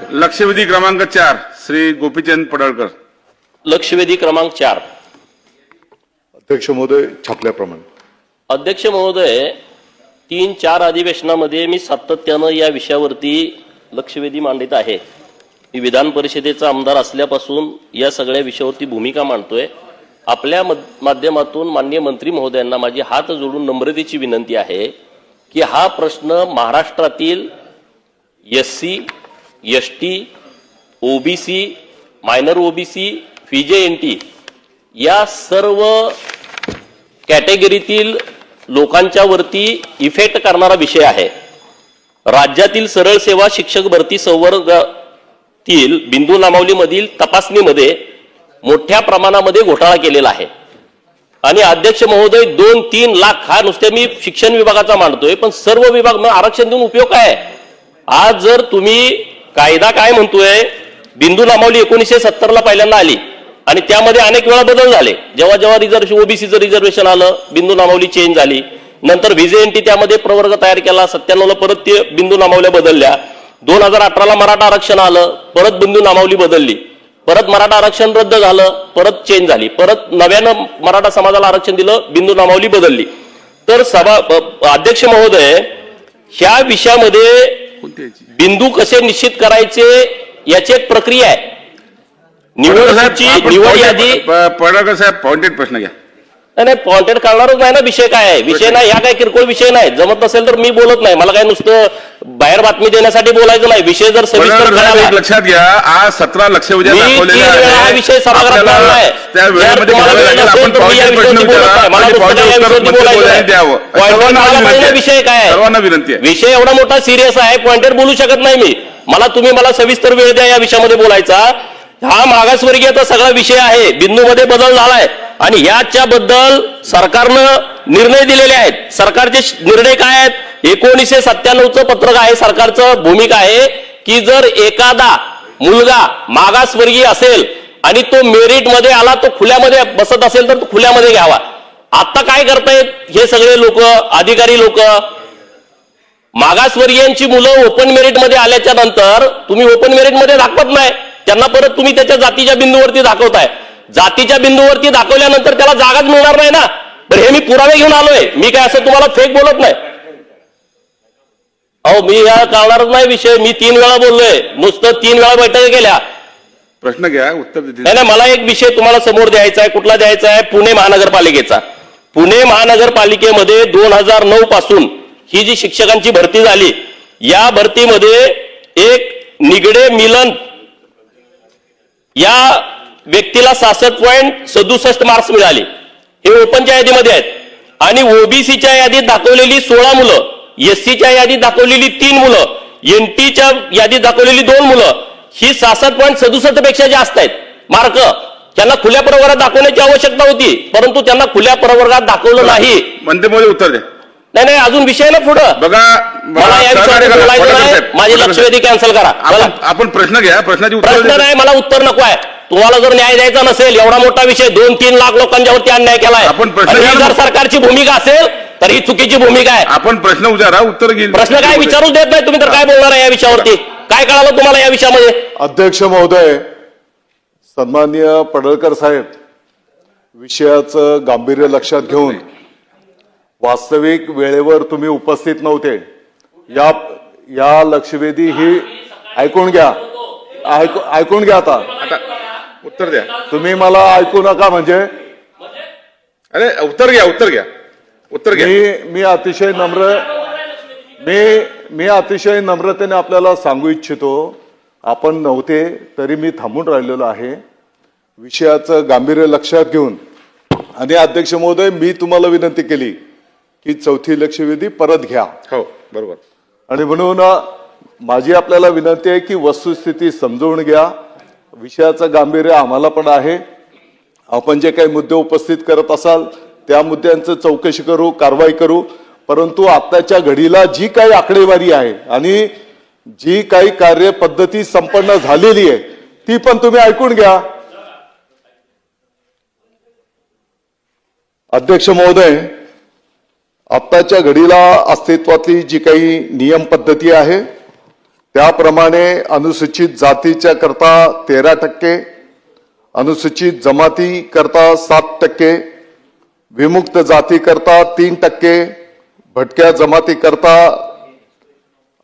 लक्षवेधी क्रमांक चार श्री गोपीचंद पडळकर. लक्षवेधी क्रमांक चार. अध्यक्ष महोदय छापल्याप्रमाणे. अध्यक्ष महोदय तीन चार अधिवेशनामध्ये मी सातत्यानं या विषयावरती लक्षवेधी मांडित आहे. मी विधान परिषदेचा आमदार असल्यापासून या सगळ्या विषयावरती भूमिका मांडतोय. आपल्या मध- माध्यमातून माननीय मंत्री महोदयांना माझी हात जोडून नम्रतेची विनंती आहे की हा प्रश्न महाराष्ट्रातील S C S T OBC minor OBC VJ N T या सर्व कॅटेगरीतील लोकांच्या वरती इफेक्ट करणारा विषय आहे राज्यातील सरळ सेवा शिक्षक भरती संवर्गातील बिंदू नामावलीमधील तपासणीमध्ये मोठ्या प्रमाणामध्ये घोटाळा केलेला आहे आणि अध्यक्ष महोदय दोन तीन लाख हा नुसते मी शिक्षण विभागाचा मांडतोय पण सर्व विभाग मग आरक्षण देऊन उपयोग काय आहे? आज जर तुम्ही कायदा काय म्हणतोय? बिंदू नामावली एकोणीसशे सत्तरला पहिल्यांदा आली. आणि त्यामध्ये अनेक वेळा बदल झाले. जेव्हा जेव्हा रिझर्वेशन ओबीसीचं रिझर्वेशन आलं बिंदू नामावली चेंज झाली. नंतर व्हिजेएनटी त्यामध्ये प्रवर्ग तयार केला सत्त्याण्णवला परत ते बिंदू नामावल्या बदलल्या. दोन हजार अठराला मराठा आरक्षण आलं परत बिंदू नामावली बदलली. परत मराठा आरक्षण रद्द झालं परत चेंज झाली. परत नव्यानं मराठा समाजाला आरक्षण दिलं बिंदू नामावली बदलली. तर सभा अध्यक्ष महोदय ह्या विषयामध्ये बिंदू कसे निश्चित करायचे याची एक प्रक्रिया आहे. निवड निवड यादी पॉइंटेड- प- पडळकर साहेब पॉइंटेड प्रश्न घ्या. नाही, नाही पॉइंटेड करणारच नाही ना विषय काय आहे? विषय नाही ह्या काय किरकोळ विषय नाही. जमत नसेल तर मी बोलत नाही. मला काय नुसतं बाहेर बातमी देण्यासाठी बोलायचं नाही. विषय जर सविस्तर लक्षात घ्या. आज सतरा वेळा हा. विषय सभागृहात आपल्याला मांडलाय. त्या जर वेळेमध्ये तुम्हाला घ्यावं वेळ लागेल. नसेल आपण तर मी या पॉइंटेड प्रश्न विषयावरती बोलत विचारा. नाही. मला आणि नुसतं पॉइंटेड या उत्तर विषयावरती मंत्री बोलायचं महोदयांनी नाही. द्यावं. पॉइंटेड सर्वांना मला विनंती पहिला आहे. विषय काय विनंती आहे. विषय एवढा मोठा सिरियस आहे. पॉइंटेड बोलू शकत नाही मी. मला तुम्ही मला सविस्तर वेळ द्या या विषयामध्ये बोलायचा. हा मागासवर्गीयचा सगळा विषय आहे. बिंदूमध्ये बदल झालाय. आणि याच्या बद्दल सरकारनं निर्णय दिलेले आहेत. सरकारचे निर्णय काय आहेत? एकोणीसशे सत्त्याण्णवचं पत्रक आहे. सरकारचं भूमिका आहे की जर एखादा मुलगा मागासवर्गीय असेल आणि तो मेरिटमध्ये आला तो खुल्यामध्ये बसत असेल तर तो खुल्यामध्ये घ्यावा. आता काय करतायत हे सगळे लोक अधिकारी लोक? मागासवर्गीयांची मुलं ओपन मेरिटमध्ये आल्याच्यानंतर तुम्ही ओपन मेरिटमध्ये दाखवत नाही. त्यांना परत तुम्ही त्याच्या जातीच्या बिंदूवरती दाखवताय. जातीच्या बिंदूवरती दाखवल्यानंतर त्याला जागाच मिळणार नाही ना? तर हे मी पुरावे घेऊन आलोय. मी काय असं तुम्हाला फेक बोलत नाही. अहो मी या कळणारच नाही विषय. मी तीन वेळा बोललोय. नुसतं तीन वेळा बैठका केल्या. प्रश्न घ्या उत्तर नाही नाही मला एक विषय तुम्हाला समोर द्यायचा आहे कुठला द्यायचा आहे? पुणे महानगरपालिकेचा. पुणे महानगरपालिकेमध्ये दोन हजार नऊ पासून ही जी शिक्षकांची भरती झाली या भरतीमध्ये एक निगडे मिलन या व्यक्तीला सहासष्ट पॉईंट सदुसष्ट मार्क्स मिळाले. हे ओपनच्या यादीमध्ये आहेत. आणि ओबीसीच्या यादीत दाखवलेली सोळा मुलं एससीच्या यादीत दाखवलेली तीन मुलं एनटीच्या यादीत दाखवलेली दोन मुलं ही सहासष्ट पॉईंट सदुसष्टपेक्षा जास्त आहेत. मार्क त्यांना खुल्या प्रवर्गात दाखवण्याची आवश्यकता होती परंतु त्यांना खुल्या प्रवर्गात दाखवलं नाही. मंत्री उत्तर द्या. नाही नाही अजून विषय ना पुढं. बघा मला या विषयावर. बोलायचं नाही माझी पडळकर लक्षवेधी कॅन्सल करा. आपण प्रश्न घ्या प्रश्नाची उत्तर प्रश्न नाही मला उत्तर नको आहे. तुम्हाला जर न्याय द्यायचा नसेल एवढा मोठा विषय दोन तीन लाख लोकांच्यावरती अन्याय केलाय. आपण प्रश्न आणि ही घ्या ना. जर सरकारची भूमिका असेल तर ही चुकीची भूमिका आहे. आपण प्रश्न विचारा उत्तर घेईल. प्रश्न काय विचारूच देत नाही तुम्ही तर काय बोलणार आहे या विषयावरती? काय कळालं तुम्हाला या विषयामध्ये? अध्यक्ष महोदय सन्माननीय पडळकर साहेब विषयाचं गांभीर्य लक्षात घेऊन वास्तविक वेळेवर तुम्ही उपस्थित नव्हते. या या लक्षवेधी ही ऐकून घ्या. ऐकू- ऐकून घ्या आता. आता उत्तर द्या. तुम्ही मला ऐकू नका म्हणजे? अरे उत्तर घ्या उत्तर घ्या. उत्तर घ्या. मी मी अतिशय नम्र मी मी अतिशय नम्रतेने आपल्याला सांगू इच्छितो. आपण नव्हते तरी मी थांबून राहिलेलो आहे. विषयाचं गांभीर्य लक्षात घेऊन. आणि अध्यक्ष महोदय मी तुम्हाला विनंती केली. की चौथी लक्षवेधी परत घ्या. हो बरोबर. आणि म्हणून माझी आपल्याला विनंती आहे की वस्तुस्थिती समजून घ्या. विषयाचं गांभीर्य आम्हाला पण आहे. आपण जे काही मुद्दे उपस्थित करत असाल त्या मुद्द्यांचं चौकशी करू कारवाई करू. परंतु आत्ताच्या घडीला जी काही आकडेवारी आहे आणि जी काही कार्यपद्धती संपन्न झालेली आहे ती पण तुम्ही ऐकून घ्या. अध्यक्ष महोदय आत्ताच्या घडीला अस्तित्वातली जी काही नियम पद्धती आहे त्याप्रमाणे अनुसूचित जातीच्या करता तेरा टक्के अनुसूचित जमाती करता सात टक्के विमुक्त जाती करता तीन टक्के भटक्या जमाती करता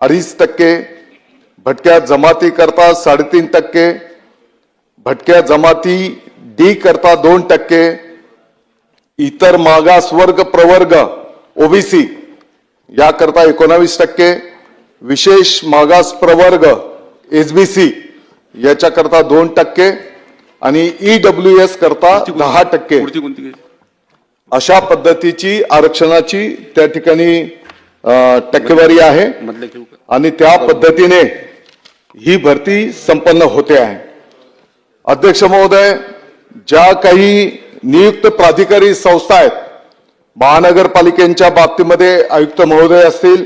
अडीच टक्के भटक्या जमाती करता साडेतीन टक्के भटक्या जमाती डी करता दोन टक्के इतर मागास वर्ग प्रवर्ग ओबीसी याकरता एकोणावीस टक्के विशेष मागास प्रवर्ग एसबीसी याच्याकरता दोन टक्के आणि ईडब्ल्यू एस करता दहा टक्के? अशा पद्धतीची आरक्षणाची त्या ठिकाणी टक्केवारी आहे. आणि त्या पद्धतीने ही भरती संपन्न होते आहे. अध्यक्ष महोदय ज्या काही नियुक्त प्राधिकारी संस्था आहेत महानगरपालिकेच्या बाबतीमध्ये आयुक्त महोदय असतील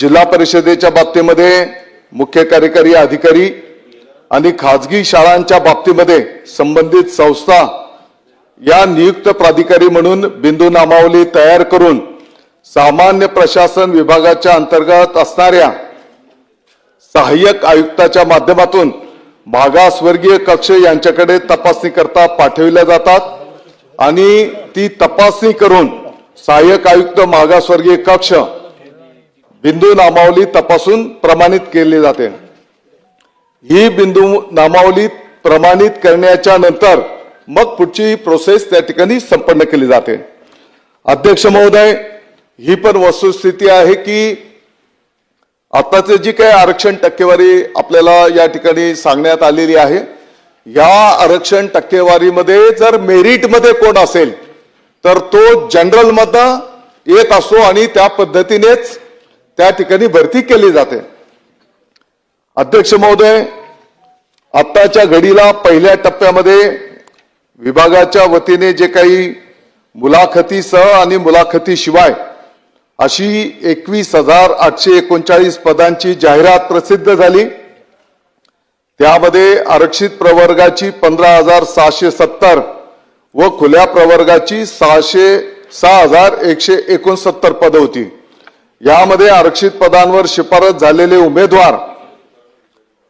जिल्हा परिषदेच्या बाबतीमध्ये मुख्य कार्यकारी अधिकारी आणि खाजगी शाळांच्या बाबतीमध्ये संबंधित संस्था या नियुक्त प्राधिकारी म्हणून बिंदू नामावली तयार करून सामान्य प्रशासन विभागाच्या अंतर्गत असणाऱ्या सहाय्यक आयुक्ताच्या माध्यमातून मागासवर्गीय कक्ष यांच्याकडे तपासणी करता पाठविल्या जातात. आणि ती तपासणी करून सहाय्यक आयुक्त मागासवर्गीय कक्ष बिंदू नामावली तपासून प्रमाणित केली जाते. ही बिंदू नामावली प्रमाणित करण्याच्या नंतर मग पुढची प्रोसेस त्या ठिकाणी संपन्न केली जाते. अध्यक्ष महोदय ही पण वस्तुस्थिती आहे की आताचे जी काही आरक्षण टक्केवारी आपल्याला या ठिकाणी सांगण्यात आलेली आहे या आरक्षण टक्केवारीमध्ये जर मेरिटमध्ये कोण असेल तर तो जनरल मधनं येत असतो आणि त्या पद्धतीनेच त्या ठिकाणी भरती केली जाते. अध्यक्ष महोदय आत्ताच्या घडीला पहिल्या टप्प्यामध्ये विभागाच्या वतीने जे काही मुलाखतीसह आणि मुलाखतीशिवाय अशी एकवीस हजार आठशे एकोणचाळीस पदांची जाहिरात प्रसिद्ध झाली. त्यामध्ये आरक्षित प्रवर्गाची पंधरा हजार सहाशे सत्तर व खुल्या प्रवर्गाची सहाशे सहा हजार एकशे एकोणसत्तर पदं होती. यामध्ये आरक्षित पदांवर शिफारस झालेले उमेदवार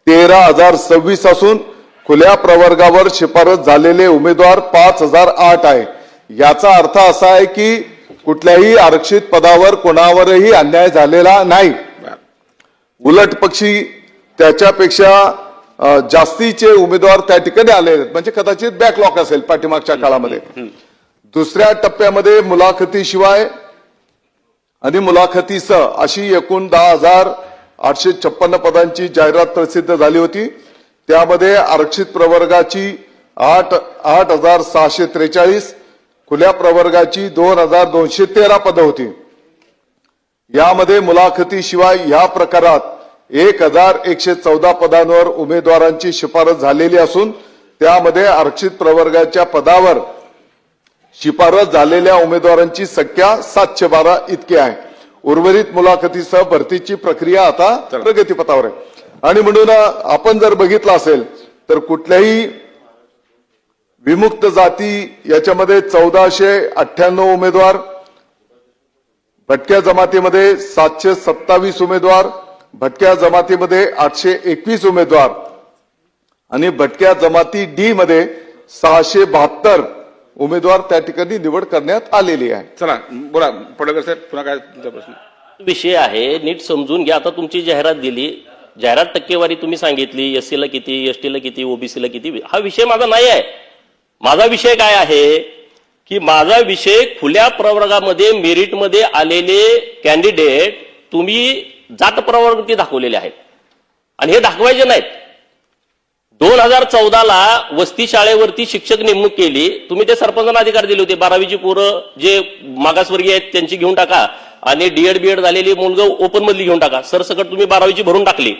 तेरा हजार सव्वीस असून खुल्या प्रवर्गावर शिफारस झालेले उमेदवार पाच हजार आठ आहे. याचा अर्थ असा आहे की कुठल्याही आरक्षित पदावर कोणावरही अन्याय झालेला नाही. उलट पक्षी त्याच्यापेक्षा जास्तीचे उमेदवार त्या ठिकाणी आले आहेत. म्हणजे कदाचित बॅकलॉक असेल पाठीमागच्या काळामध्ये. दुसऱ्या टप्प्यामध्ये मुलाखतीशिवाय आणि मुलाखतीसह अशी एकूण दहा हजार आठशे छप्पन्न पदांची जाहिरात प्रसिद्ध झाली होती. त्यामध्ये आरक्षित प्रवर्गाची आठ आठ हजार सहाशे त्रेचाळीस खुल्या प्रवर्गाची दोन हजार दोनशे तेरा पदं होती. यामध्ये मुलाखतीशिवाय या प्रकारात एक हजार एकशे चौदा पदांवर उमेदवारांची शिफारस झालेली असून त्यामध्ये आरक्षित प्रवर्गाच्या पदावर शिफारस झालेल्या उमेदवारांची संख्या सातशे बारा इतकी आहे. उर्वरित मुलाखतीसह भरतीची प्रक्रिया आता प्रगतीपथावर आहे. आणि म्हणून आपण जर बघितलं असेल तर कुठल्याही विमुक्त जाती याच्यामध्ये चौदाशे अठ्ठ्याण्णव उमेदवार भटक्या जमातीमध्ये सातशे सत्तावीस उमेदवार भटक्या जमातीमध्ये आठशे एकवीस उमेदवार आणि भटक्या जमाती डी मध्ये सहाशे बहात्तर उमेदवार त्या ठिकाणी निवड करण्यात आलेली आहे. चला बोला पडळकर साहेब पुन्हा काय तुमचा प्रश्न? विषय आहे नीट समजून घ्या. आता तुमची जाहिरात दिली. जाहिरात टक्केवारी तुम्ही सांगितली एस ला किती एस ला किती ओबीसीला किती? हा विषय माझा नाही आहे. माझा विषय काय आहे की माझा विषय खुल्या प्रवर्गामध्ये मेरिटमध्ये आलेले कॅन्डिडेट तुम्ही जात प्रवर्गावरती दाखवलेले आहेत. आणि हे दाखवायचे नाहीत. दोन हजार चौदाला वस्ती शाळेवरती शिक्षक नेमणूक केली. तुम्ही ते सरपंचांना अधिकार दिले होते. बारावीची पोरं जे मागासवर्गीय आहेत त्यांची घेऊन टाका. आणि डीएड बीएड झालेली मुलगा ओपन मधली घेऊन टाका. सरसकट तुम्ही बारावीची भरून टाकली.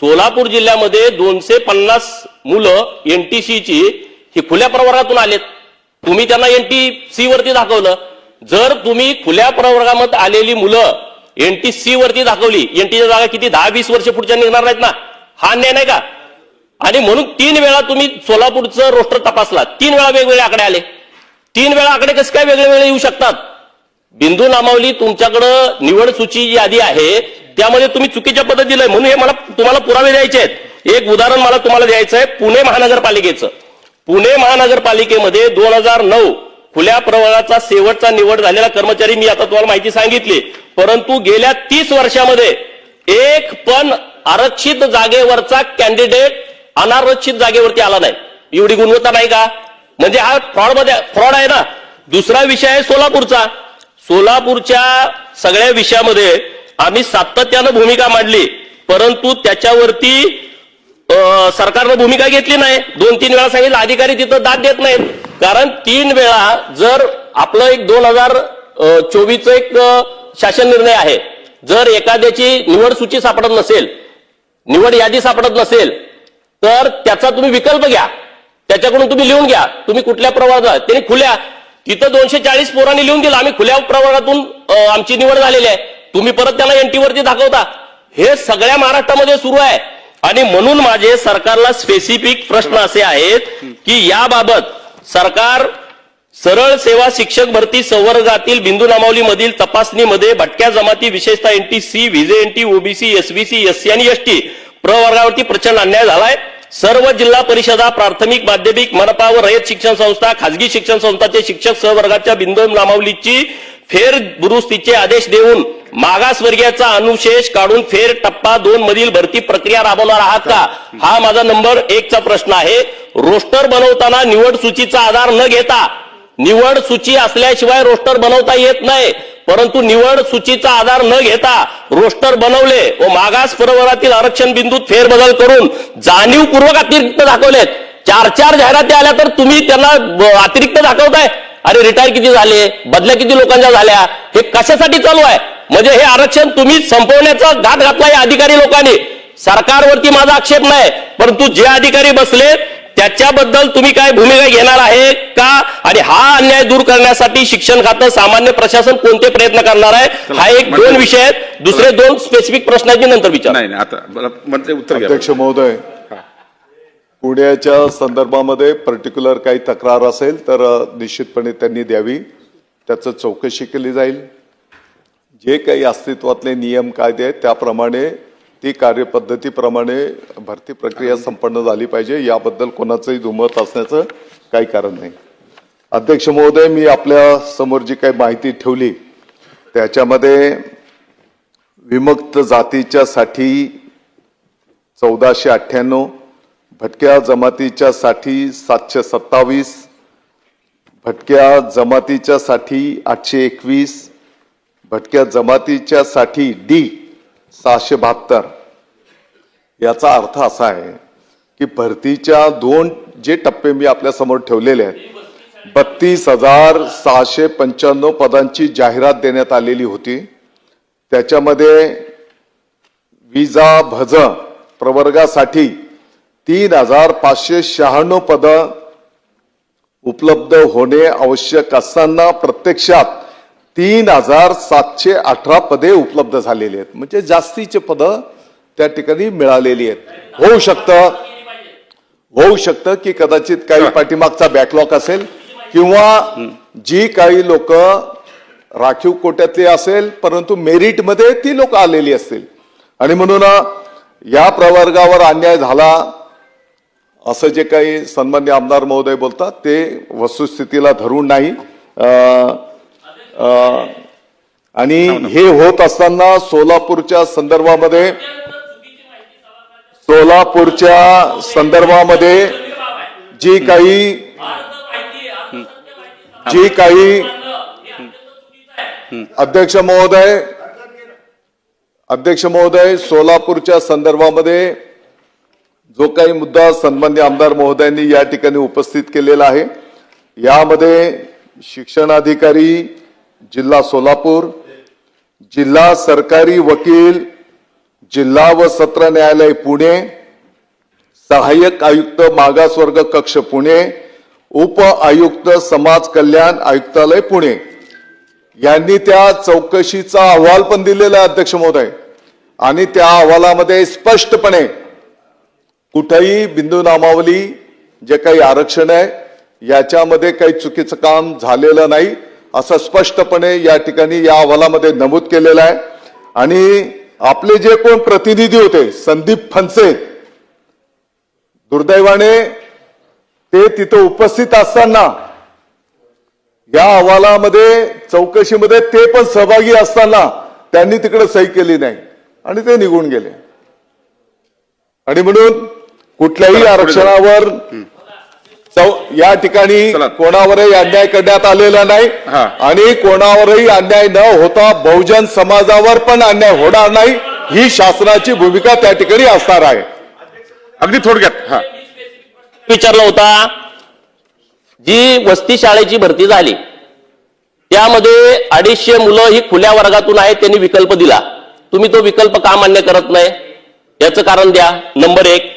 सोलापूर जिल्ह्यामध्ये दोनशे पन्नास मुलं एनटीसीची ही खुल्या प्रवर्गातून आलेत. तुम्ही त्यांना एनटीसी वरती दाखवलं. जर तुम्ही खुल्या प्रवर्गामध्ये आलेली मुलं एनटीसी वरती दाखवली. एनटीच्या जागा किती? दहा वीस वर्ष पुढच्या निघणार नाहीत ना. हा अन्याय नाही का? आणि म्हणून तीन वेळा तुम्ही सोलापूरचं रोस्टर तपासला तीन वेळा वेगवेगळे आकडे आले. तीन वेळा आकडे कसे काय वेगळे वेगळे येऊ शकतात? बिंदू नामावली तुमच्याकडं निवड सूची जी यादी आहे त्यामध्ये तुम्ही चुकीच्या पद्धतीला म्हणून हे मला तुम्हाला पुरावे द्यायचे आहेत. एक उदाहरण मला तुम्हाला द्यायचं आहे. पुणे महानगरपालिकेचं. पुणे महानगरपालिकेमध्ये दोन हजार नऊ खुल्या प्रवर्गाचा शेवटचा निवड झालेला कर्मचारी मी आता तुम्हाला माहिती सांगितली. परंतु गेल्या तीस वर्षामध्ये एक पण आरक्षित जागेवरचा कॅन्डिडेट अनारक्षित जागेवरती आला नाही. एवढी गुणवत्ता नाही का? म्हणजे हा फ्रॉडमध्ये फ्रॉड आहे ना? दुसरा विषय आहे सोलापूरचा. सोलापूरच्या सगळ्या विषयामध्ये आम्ही सातत्यानं भूमिका मांडली. परंतु त्याच्यावरती सरकारनं भूमिका घेतली नाही. दोन तीन वेळा सांगितलं अधिकारी तिथं दाद देत नाहीत. कारण तीन वेळा जर आपलं एक दोन हजार चोवीसचं एक शासन निर्णय आहे जर एखाद्याची निवड सूची सापडत नसेल निवड यादी सापडत नसेल तर त्याचा तुम्ही विकल्प घ्या. त्याच्याकडून तुम्ही लिहून घ्या. तुम्ही कुठल्या प्रवर्गात त्यांनी खुल्या. तिथं दोनशे चाळीस पोरांनी लिहून दिलं. आम्ही खुल्या प्रवर्गातून आमची निवड झालेली आहे. तुम्ही परत त्यांना एनटीवरती दाखवता. हे सगळ्या महाराष्ट्रामध्ये सुरू आहे. आणि म्हणून माझे सरकारला स्पेसिफिक प्रश्न असे आहेत की याबाबत सरकार सरळ सेवा शिक्षक भरती संवर्गातील बिंदू नामावलीमधील तपासणीमध्ये भटक्या जमाती विशेषतः NT C VJ NT OBC SBC SC आणि एसटी प्रवर्गावरती प्रचंड अन्याय झालाय. सर्व जिल्हा परिषदा प्राथमिक माध्यमिक मनपा व रयत शिक्षण संस्था खाजगी शिक्षण संस्थाचे शिक्षक सहवर्गाच्या बिंदू नामावलीची फेर दुरुस्तीचे आदेश देऊन मागासवर्गीयाचा अनुशेष काढून फेर टप्पा दोन मधील भरती प्रक्रिया राबवणार आहात का? हा माझा नंबर एकचा प्रश्न आहे. रोस्टर बनवताना निवड सूचीचा आधार न घेता निवड सूची असल्याशिवाय रोस्टर बनवता येत नाही परंतु निवड सूचीचा आधार न घेता रोस्टर बनवले व मागास प्रवर्गातील आरक्षण बिंदूत फेरबदल करून जाणीवपूर्वक अतिरिक्त दाखवलेत. चार चार जाहिराती आल्या तर तुम्ही त्यांना अतिरिक्त दाखवताय? अरे रिटायर किती झाले? बदल्या किती लोकांच्या झाल्या? हे कशासाठी चालू आहे? म्हणजे हे आरक्षण तुम्ही संपवण्याचा घात घातला या अधिकारी लोकांनी. सरकारवरती माझा आक्षेप नाही परंतु जे अधिकारी बसले त्याच्याबद्दल तुम्ही काय भूमिका घेणार आहे का? आणि हा अन्याय दूर करण्यासाठी शिक्षण खातं सामान्य प्रशासन कोणते प्रयत्न करणार आहे? हा एक दोन विषय आहेत. दुसरे दोन स्पेसिफिक प्रश्न आहेत मी नंतर विचार. नाही नाही आता मंत्री उत्तर अध्यक्ष महोदय पुण्याच्या संदर्भामध्ये पर्टिक्युलर काही तक्रार असेल तर निश्चितपणे त्यांनी द्यावी. त्याचं चौकशी केली जाईल. जे काही अस्तित्वातले नियम कायदे आहेत त्याप्रमाणे ती कार्यपद्धतीप्रमाणे भरती प्रक्रिया संपन्न झाली पाहिजे. याबद्दल कोणाचंही दुमत असण्याचं काही कारण नाही. अध्यक्ष महोदय मी आपल्यासमोर जी काही माहिती ठेवली त्याच्यामध्ये विमुक्त जातीच्या साठी चौदाशे अठ्ठ्याण्णव भटक्या जमातीच्या साठी सातशे सत्तावीस भटक्या जमातीच्या साठी आठशे एकवीस भटक्या जमातीच्या साठी डी सहाशे बहात्तर. याचा अर्थ असा आहे की भरतीच्या दोन जे टप्पे मी आपल्यासमोर ठेवलेले आहेत बत्तीस हजार सहाशे पंच्याण्णव पदांची जाहिरात देण्यात आलेली होती. त्याच्यामध्ये विजा भज प्रवर्गासाठी तीन हजार पाचशे शहाण्णव पद उपलब्ध होणे आवश्यक असताना प्रत्यक्षात तीन हजार सातशे अठरा पदे उपलब्ध झालेली आहेत. म्हणजे जास्तीचे पद त्या ठिकाणी मिळालेली आहेत. होऊ शकतं. होऊ शकतं की कदाचित काही पाठीमागचा बॅकलॉग असेल किंवा जी काही लोक राखीव कोट्यातली असेल परंतु मेरिटमध्ये ती लोक आलेली असतील. आणि म्हणून या प्रवर्गावर अन्याय झाला असं जे काही सन्मान्य आमदार महोदय बोलतात ते वस्तुस्थितीला धरून नाही. आणि हे होत असताना सोलापूरच्या संदर्भामध्ये सोलापूरच्या संदर्भामध्ये जी काही जी काही अध्यक्ष महोदय अध्यक्ष महोदय सोलापूरच्या संदर्भामध्ये जो काही मुद्दा सन्मान्य आमदार महोदयांनी या ठिकाणी उपस्थित केलेला आहे यामध्ये शिक्षणाधिकारी जिल्हा सोलापूर जिल्हा सरकारी वकील जिल्हा व सत्र न्यायालय पुणे सहाय्यक आयुक्त मागासवर्ग कक्ष पुणे उप आयुक्त समाज कल्याण आयुक्तालय पुणे. यांनी त्या चौकशीचा अहवाल पण दिलेला आहे अध्यक्ष महोदय. आणि त्या अहवालामध्ये स्पष्टपणे कुठेही बिंदू नामावली जे काही आरक्षण आहे याच्यामध्ये काही चुकीचं काम झालेलं नाही. असं स्पष्टपणे या ठिकाणी या अहवालामध्ये नमूद केलेलं आहे. आणि आपले जे कोण प्रतिनिधी होते संदीप फनसे दुर्दैवाने ते तिथं उपस्थित असताना या अहवालामध्ये चौकशीमध्ये ते पण सहभागी असताना त्यांनी तिकडे सही केली नाही आणि ते निघून गेले. आणि म्हणून कुठल्याही. आरक्षणावर या ठिकाणी. कोणावरही अन्याय करण्यात आलेला नाही. आणि कोणावरही अन्याय न होता बहुजन समाजावर पण अन्याय होणार नाही ही शासनाची भूमिका त्या ठिकाणी असणार आहे. अगदी थोडक्यात हा. विचारला होता जी वस्ती शाळेची भरती झाली त्यामध्ये अडीचशे मुलं ही खुल्या वर्गातून आहेत त्यांनी विकल्प दिला. तुम्ही तो विकल्प का मान्य करत नाही? याचं कारण द्या. नंबर एक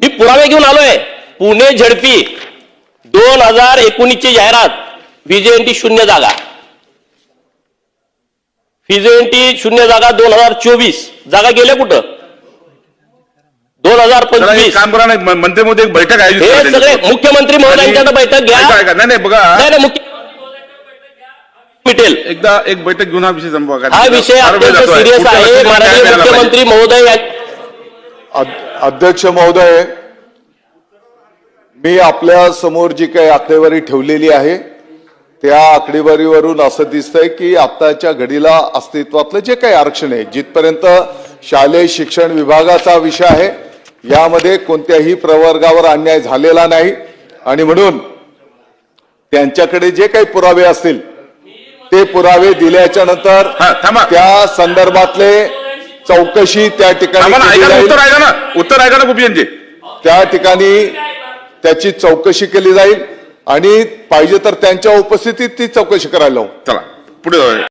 मी पुरावे घेऊन आलोय. पुणे झडपी. दोन हजार एकोणीसची जाहिरात. व्हीजेएनटी शून्य जागा. व्हीजेएनटी शून्य जागा दोन हजार चोवीस. जागा गेल्या कुठं? दोन हजार पंचवीस. काम करा ना म- मंत्रिमध्ये एक बैठक आयोजित हे सगळे. मुख्यमंत्री महोदयांच्याकडे आणि- बैठक घ्या. ऐका, ऐका. नाही नाही बघा. नाही नाही मुख्य मिटेल. एकदा एक बैठक घेऊन हा विषय संपवा कारण हा विषय फार वेळ अत्यंत जातोय. सिरियस पुढच्या आहे. वेळेस न्याय माननीय मिळाला पाहिजे. मुख्यमंत्री महोदय या- अध- अध्यक्ष महोदय मी आपल्यासमोर जी काही आकडेवारी ठेवलेली आहे त्या आकडेवारीवरून असं दिसतंय की आत्ताच्या घडीला अस्तित्वातलं जे काही आरक्षण आहे जिथपर्यंत शालेय शिक्षण विभागाचा विषय आहे यामध्ये कोणत्याही प्रवर्गावर अन्याय झालेला नाही आणि म्हणून त्यांच्याकडे जे काही पुरावे असतील ते पुरावे दिल्याच्या नंतर. त्या संदर्भातले चौकशी त्या ठिकाणी. उत्तर ऐका ना उत्तर ऐका ना त्या ठिकाणी त्याची चौकशी केली जाईल आणि पाहिजे तर त्यांच्या उपस्थितीत ती चौकशी करायला लावू. चला पुढे जाऊया.